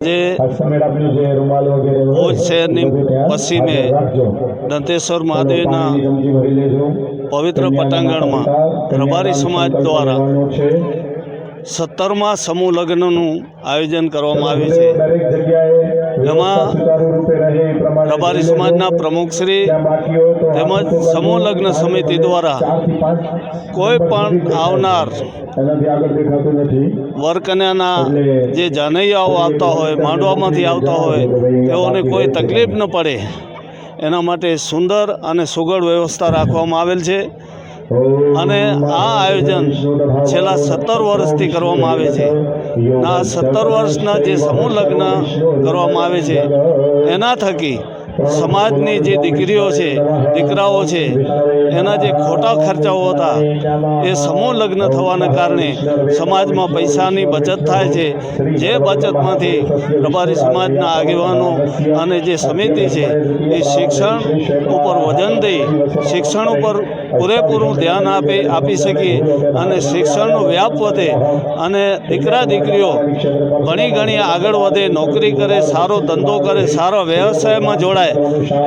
જે ભુજ શહેરની પશ્ચિમે દંતેશ્વર મહાદેવના. પવિત્ર પટાંગણમાં રબારી સમાજ દ્વારા સત્તરમા સમૂહ લગ્નનું આયોજન કરવામાં આવ્યું છે એમાં રબારી સમાજના પ્રમુખશ્રી તેમજ સમૂહ લગ્ન સમિતિ દ્વારા કોઈ પણ આવનાર વરકન્યાના જે જાનૈયાઓ આવતા હોય માંડવામાંથી આવતા હોય તેઓને કોઈ તકલીફ ન પડે. એના માટે સુંદર અને સુગડ વ્યવસ્થા રાખવામાં આવેલ છે. અને આ આયોજન છેલ્લા સત્તર વર્ષથી કરવામાં આવે છે. આ સત્તર વર્ષના જે સમૂહ લગ્ન કરવામાં આવે છે, એના થકી સમાજની જે દીકરીઓ છે, દીકરાઓ છે, એના જે ખોટા ખર્ચાઓ હતા, એ સમૂહ લગ્ન થવાના કારણે સમાજમાં પૈસાની બચત થાય છે. જે બચતમાંથી રબારી સમાજના આગેવાનો અને જે સમિતિ છે, એ શિક્ષણ ઉપર વજન દઈ, શિક્ષણ ઉપર પૂરેપૂરું ધ્યાન આપે, આપી શકીએ અને શિક્ષણનો વ્યાપ વધે અને દીકરા, દીકરીઓ ઘણી ઘણી આગળ વધે, નોકરી કરે, સારો ધંધો કરે, સારો વ્યવસાયમાં જોડાય.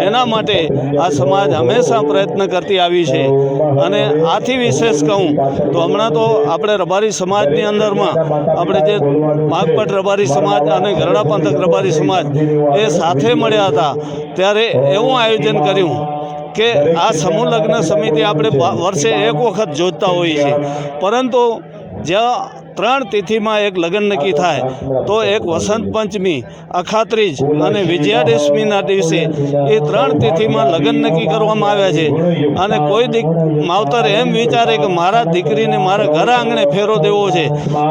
એના માટે આ સમાજ હંમેશા પ્રયત્ન કરતી આવી છે. અને આથી વિશેષ કહું તો હમણાં તો આપણે રબારી સમાજની અંદરમાં આપણે જે માગપટ રબારી સમાજ અને ગરડા પંથક રબારી સમાજ એ સાથે મળ્યા હતા, ત્યારે એવું આયોજન કર્યું કે આ સમૂહ લગ્ન સમિતિ આપણે વર્ષે એક વખત જોતા હોઈએ છીએ. પરંતુ જ્યાં ત્રણ તિથિમાં એક લગ્ન નક્કી થાય, તો એક વસંત પંચમી, અખાત્રીજ અને વિજયાદશમીના દિવસે એ ત્રણ તિથિમાં લગ્ન નક્કી કરવામાં આવ્યા છે. અને કોઈ દીક, માવતર એમ વિચારે કે મારા દીકરીને મારા ઘર આંગણે ફેરો દેવો છે,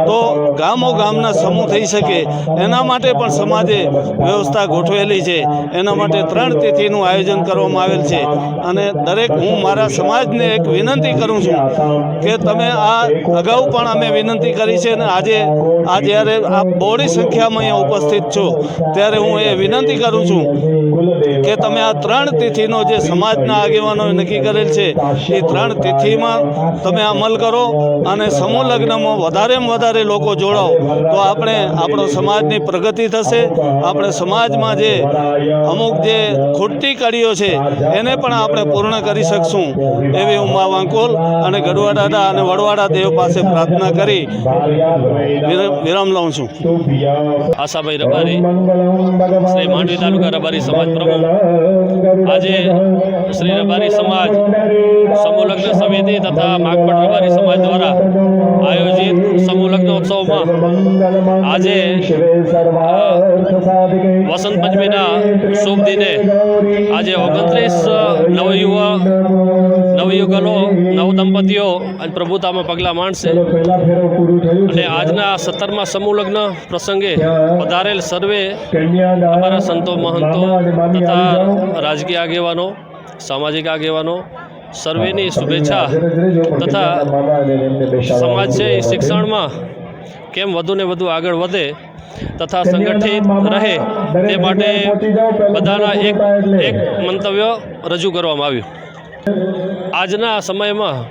તો ગામો ગામના સમૂહ થઈ શકે. એના માટે પણ સમાજે વ્યવસ્થા ગોઠવેલી છે. એના માટે ત્રણ તિથિનું આયોજન કરવામાં આવેલ છે. અને દરેક, હું મારા સમાજને એક વિનંતી કરું છું કે તમે આ અગાઉ પણ અમે વિનંતી કરી છે અને આજે આ જ્યારે આ બહોળી સંખ્યામાં અહીંયા ઉપસ્થિત છો, ત્યારે હું એ વિનંતી કરું છું કે તમે આ ત્રણ તિથિનો જે સમાજના આગેવાનોએ નક્કી કરેલ છે, એ ત્રણ તિથિમાં તમે અમલ કરો અને સમૂહ લગ્નમાં વધારેમાં વધારે લોકો જોડાઓ. તો આપણે આપણો સમાજની પ્રગતિ થશે. આપણે સમાજમાં જે અમુક જે ખૂટતી કડીઓ છે, એને પણ આપણે પૂર્ણ કરી શકશું. એવી હું મા વાંકોલ અને ગઢવા દાદા અને વડવાડા દેવ પાસે પ્રાર્થના કરી વિરામ લઉં છું. આશાભાઈ રબારી, શ્રી માંડવી તાલુકા રબારી સમાજ પ્રમુખ. આજે શ્રી રબારી સમાજ સમૂહ લગ્ન સમિતિ તથા માગપટ રબારી સમાજ દ્વારા આયોજિત સમૂહ લગ્ન ઉત્સવમાં આજે વસંત પંચમીના શુભ દિને આજે ઓગણત્રીસ નવયુવા નવયુગલો નવ દંપતીઓ અને પ્રભુતામાં પગલાં માંડશે. અને આજના સત્તરમાં સમૂહ લગ્ન પ્રસંગે પધારેલ સર્વે અમારા સંતો મહંતો તથા રાજકીય આગેવાનો સામાજિક આગેવાનો સર્વેની શુભેચ્છા તથા સમાજ છે એ શિક્ષણમાં કેમ વધુને વધુ આગળ વધે તથા સંગઠિત રહે તે માટે બધાના એક એક મંતવ્ય રજૂ કરવામાં આવ્યું. આજના સમયમાં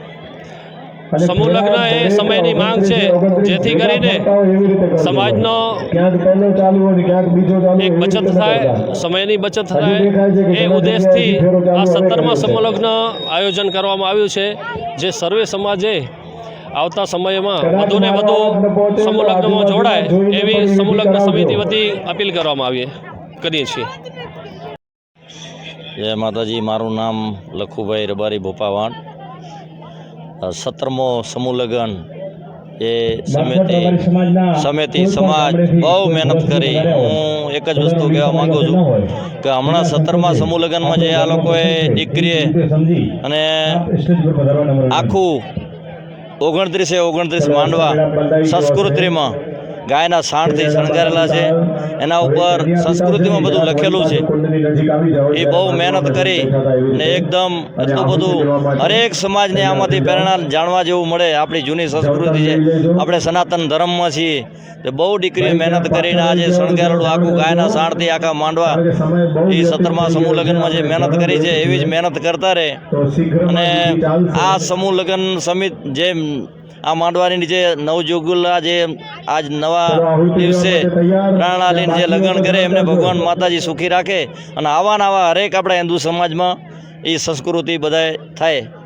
સમૂહલગ્ન એ સમયની માંગ છે જેથી કરીને સમાજનો એક બચત થાય સમયની બચત થાય એ ઉદ્દેશથી આ સત્તરમાં સમૂહલગ્ન આયોજન કરવામાં આવ્યું છે જે સર્વે સમાજે આવતા સમયમાં વધુને વધુ સમૂહલગ્નમાં જોડાય એવી સમૂહલગ્ન સમિતિ વતી અપીલ કરવામાં આવી કરીએ છીએ. જય માતાજી મારું નામ લખુભાઈ રબારી ભોપાવાણ સત્રમો સત્તરમો સમૂહ લગ્ન એ સમિતિ સમિતિ સમાજ બહુ મહેનત કરી. હું એક જ વસ્તુ કહેવા માગું છું કે હમણાં સત્તરમાં સમૂહ લગ્નમાં જે આ લોકોએ દીકરીએ અને આખું ઓગણત્રીસે ઓગણત્રીસ માંડવા સંસ્કૃતિમાં ગાયના સાણથી શણગારેલા છે. એના ઉપર સંસ્કૃતિમાં બધું લખેલું છે. એ બહુ મહેનત કરી ને એકદમ એટલું બધું હરેક સમાજને આમાંથી પ્રેરણા જાણવા જેવું મળે. આપણી જૂની સંસ્કૃતિ છે. આપણે સનાતન ધર્મમાં છીએ. તે બહુ દીકરીઓ મહેનત કરીને આજે શણગારેલું આખું ગાયના સાણથી આખા માંડવા એ સત્તરમા સમૂહ લગ્નમાં જે મહેનત કરી છે, એવી જ મહેનત કરતા રહે. અને આ સમૂહ લગ્ન સમિત જે આ માંડવાની જે નવજોગુલા જે આજ નવા દિવસે પ્રાણાલીને જે લગ્ન કરે, એમને ભગવાન માતાજી સુખી રાખે અને આવા નવા હરેક આપણા હિન્દુ સમાજમાં એ સંસ્કૃતિ બધાય થાય.